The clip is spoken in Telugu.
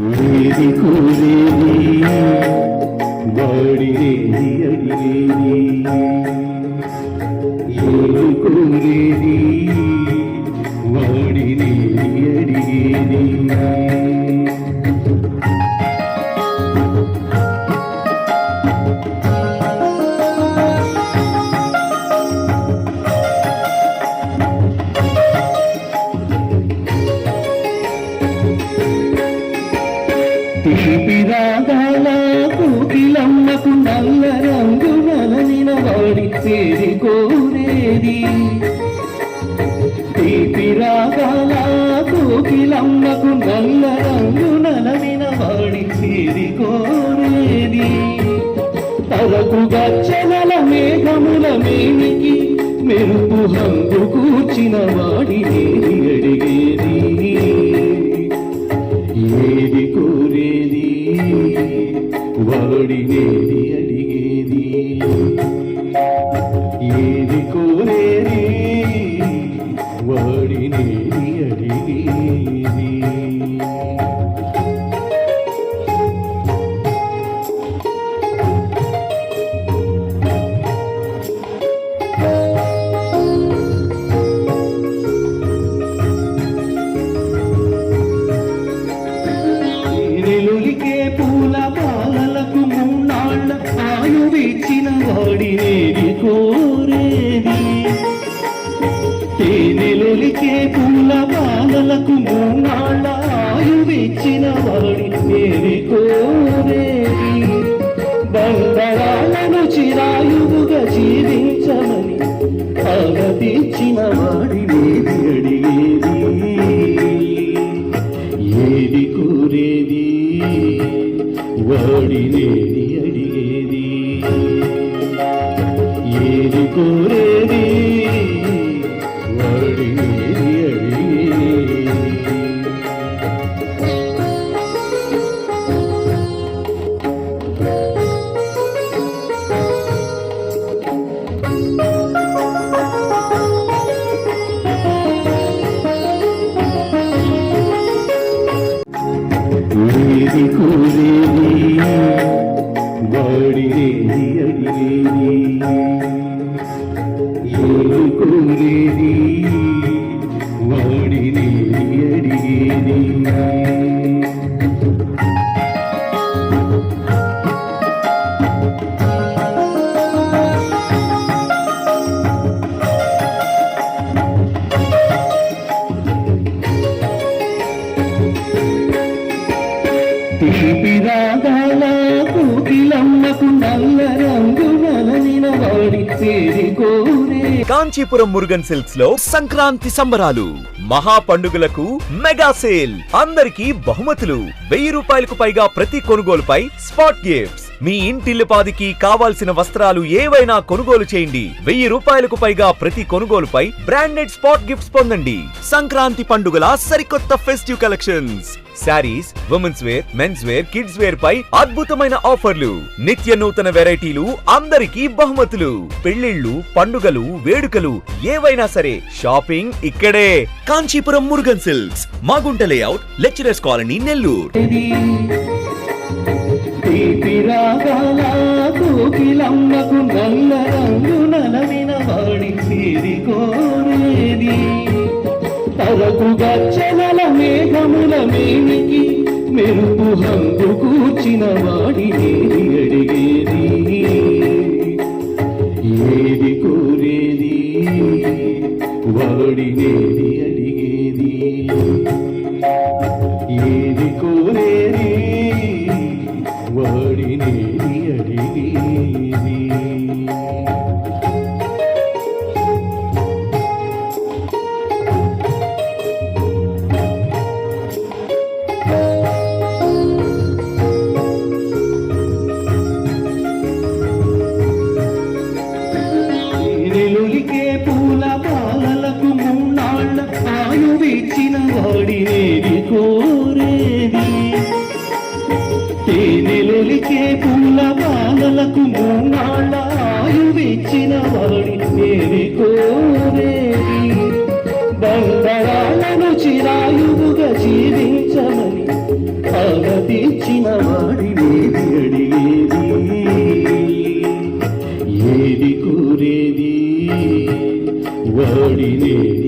ఏది కోరేది వాడినేది తీపి రాగాల కోకిలమ్మకు నల్ల రంగు నలనిన వాడి పేరు కోరేది. తీపి రాగాల కోకిలమ్మకు నల్ల రంగు నలనిన వాడి పేరు కోరేది. తరకు గచ్చనల మేఘముల మేనికి మెరుపు హంగు కూర్చిన వాడిని అడిగేది. తేనెలులికే పూల బాలలకు మూన్నాళ్ళ ఆయువిచ్చిన వాడినేది కోరేది. బంగారాలను చిరాయువుగా జీవించమని ఆగతిచ్చిన వాడినేది అడిగేది. ఏది కోరేది? వాడినేది ఏది నల్ల రంగు నలనిన వాడి కోరే కాంచీపురం మురుగన్ సిల్క్స్లో సంక్రాంతి సంబరాలు మహా పండుగలకు మెగా సేల్. అందరికీ బహుమతులు. వెయ్యి రూపాయలకు పైగా ప్రతి కొనుగోలుపై స్పాట్ గిఫ్ట్స్. మీ ఇంటిల్లిపాదికి కావాల్సిన వస్త్రాలు ఏవైనా కొనుగోలు చేయండి. వెయ్యి రూపాయలకు పైగా ప్రతి కొనుగోలుపై బ్రాండెడ్ స్పాట్ గిఫ్ట్స్ పొందండి. సంక్రాంతి పండుగల సరికొత్త festive collections saris women's wear men's wear kids wear పై అద్భుతమైన ఆఫర్లు. నిత్య నూతన వెరైటీలు అందరికీ బహుమతులు. పెళ్ళిళ్ళు పండుగలు వేడుకలు ఏవైనా సరే షాపింగ్ ఇక్కడే. Kanchipuram Murugan silks. Magunta layout lecturers colony Nellore. తీపి రాగాల కోకిలమ్మకు నల్ల రంగు నలమిన వాడి చేరి కోరేది. తరకు గచ్చనల మేఘముల మేనికి మెరుపు హంగు కూర్చిన వాడిని అడిగేది. ఏది కోరేది? వాడినేది అడివేది కోరేది. తేనెలొలికే పుల్ల బాలలకు మూనాళ్ళ ఆయువిచ్చిన వాడి నేది కోరేది. బండరాలను చిరాయువుగా జీవించమని ఆగతిచ్చిన వాడి నేది అడిగేది. ఏది కోరేది? వాడినేది